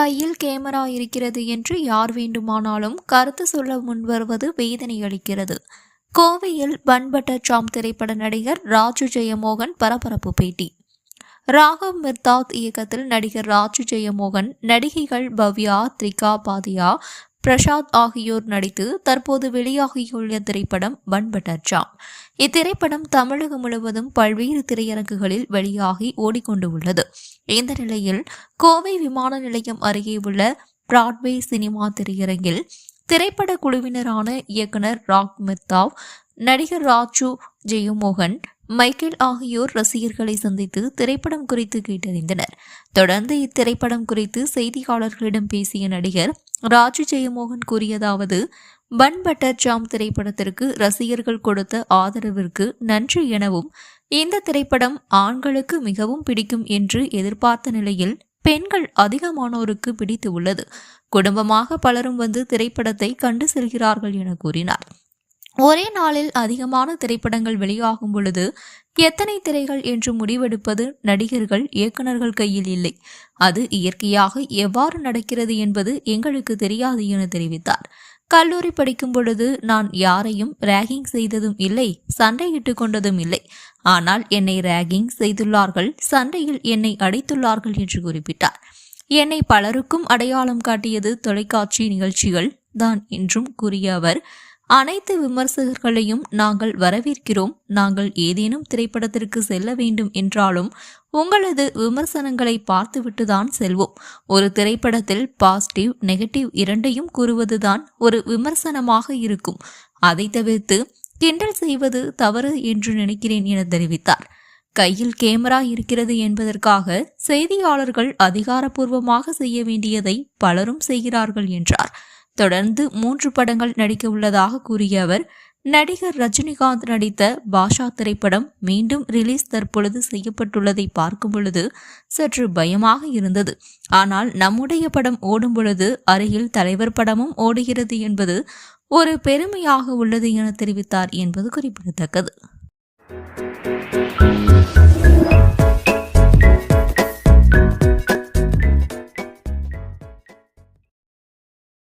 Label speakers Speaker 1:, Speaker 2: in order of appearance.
Speaker 1: கையில் கேமரா இருக்கிறது என்று யார் வேண்டுமானாலும் கருத்து சொல்ல முன்வருவது வேதனை அளிக்கிறது கோவையில் பன் சாம் திரைப்பட நடிகர் ராஜு ஜெயமோகன் பரபரப்பு பேட்டி. ராகவ் மிர்தாத் இயக்கத்தில் நடிகர் ராஜு ஜெயமோகன் நடிகைகள் பவ்யா த்ரிகா பாதியா பிரசாத் ஆகியோர் நடித்து தற்போது வெளியாகியுள்ள திரைப்படம் பன் சாம் இத்திரைப்படம் தமிழகம் முழுவதும் பல்வேறு திரையரங்குகளில் வெளியாகி ஓடிக்கொண்டு உள்ளது இந்த நிலையில் கோவை விமான நிலையம் அருகே உள்ள பிராட்வே சினிமா திரையரங்கில் திரைப்பட குழுவினரான இயக்குனர் ராக் மெத்தாவ் நடிகர் ராஜு ஜெயமோகன் மைக்கேல் ஆகியோர் ரசிகர்களை சந்தித்து திரைப்படம் குறித்து கேட்டறிந்தனர். தொடர்ந்து இத்திரைப்படம் குறித்து செய்தியாளர்களிடம் பேசிய நடிகர் ராஜு ஜெயமோகன் கூறியதாவது பன் பட்டர் ஜாம் திரைப்படத்திற்கு ரசிகர்கள் கொடுத்த ஆதரவிற்கு நன்றி எனவும் இந்த திரைப்படம் ஆண்களுக்கு மிகவும் பிடிக்கும் என்று எதிர்பார்த்த நிலையில் பெண்கள் அதிகமானோருக்கு பிடித்து உள்ளது. குடும்பமாக பலரும் வந்து திரைப்படத்தை கண்டு செல்கிறார்கள் என கூறினார். ஒரே நாளில் அதிகமான திரைப்படங்கள் வெளியாகும் பொழுது எத்தனை திரைகள் என்று முடிவெடுப்பது நடிகர்கள் இயக்குநர்கள் கையில் இல்லை. அது இயற்கையாக எவ்வாறு நடக்கிறது என்பது எங்களுக்கு தெரியாது என தெரிவித்தார். கல்லூரி படிக்கும் பொழுது நான் யாரையும் ரேகிங் செய்ததும் இல்லை சண்டையிட்டு கொண்டதும் இல்லை. ஆனால் என்னை ரேகிங் செய்துள்ளார்கள் சண்டையில் என்னை அடைத்துள்ளார்கள் என்று குறிப்பிட்டார். என்னை பலருக்கும் அடையாளம் காட்டியது தொலைக்காட்சி நிகழ்ச்சிகள் தான் என்றும் கூறிய அவர் அனைத்து விமர்சகர்களையும் நாங்கள் வரவேற்கிறோம். நாங்கள் ஏதேனும் திரைப்படத்திற்கு செல்ல வேண்டும் என்றாலும் உங்களது விமர்சனங்களை பார்த்துவிட்டுதான் செல்வோம். ஒரு திரைப்படத்தில் பாசிட்டிவ் நெகட்டிவ் இரண்டையும் கூறுவதுதான் ஒரு விமர்சனமாக இருக்கும். அதை தவிர்த்து கிண்டல் செய்வது தவறு என்று நினைக்கிறேன் என தெரிவித்தார். கையில் கேமரா இருக்கிறது என்பதற்காக செய்தியாளர்கள் அதிகாரப்பூர்வமாக செய்ய வேண்டியதை பலரும் செய்கிறார்கள் என்றார். தொடர்ந்து மூன்று படங்கள் நடிக்க உள்ளதாக கூறிய அவர் நடிகர் ரஜினிகாந்த் நடித்த பாஷா திரைப்படம் மீண்டும் ரிலீஸ் தற்பொழுது செய்யப்பட்டுள்ளதை பார்க்கும் பொழுது சற்று பயமாக இருந்தது. ஆனால் நம்முடைய படம் ஓடும் பொழுது அருகில் தலைவர் படமும் ஓடுகிறது என்பது ஒரு பெருமையாக உள்ளது என தெரிவித்தார் என்பது குறிப்பிடத்தக்கது.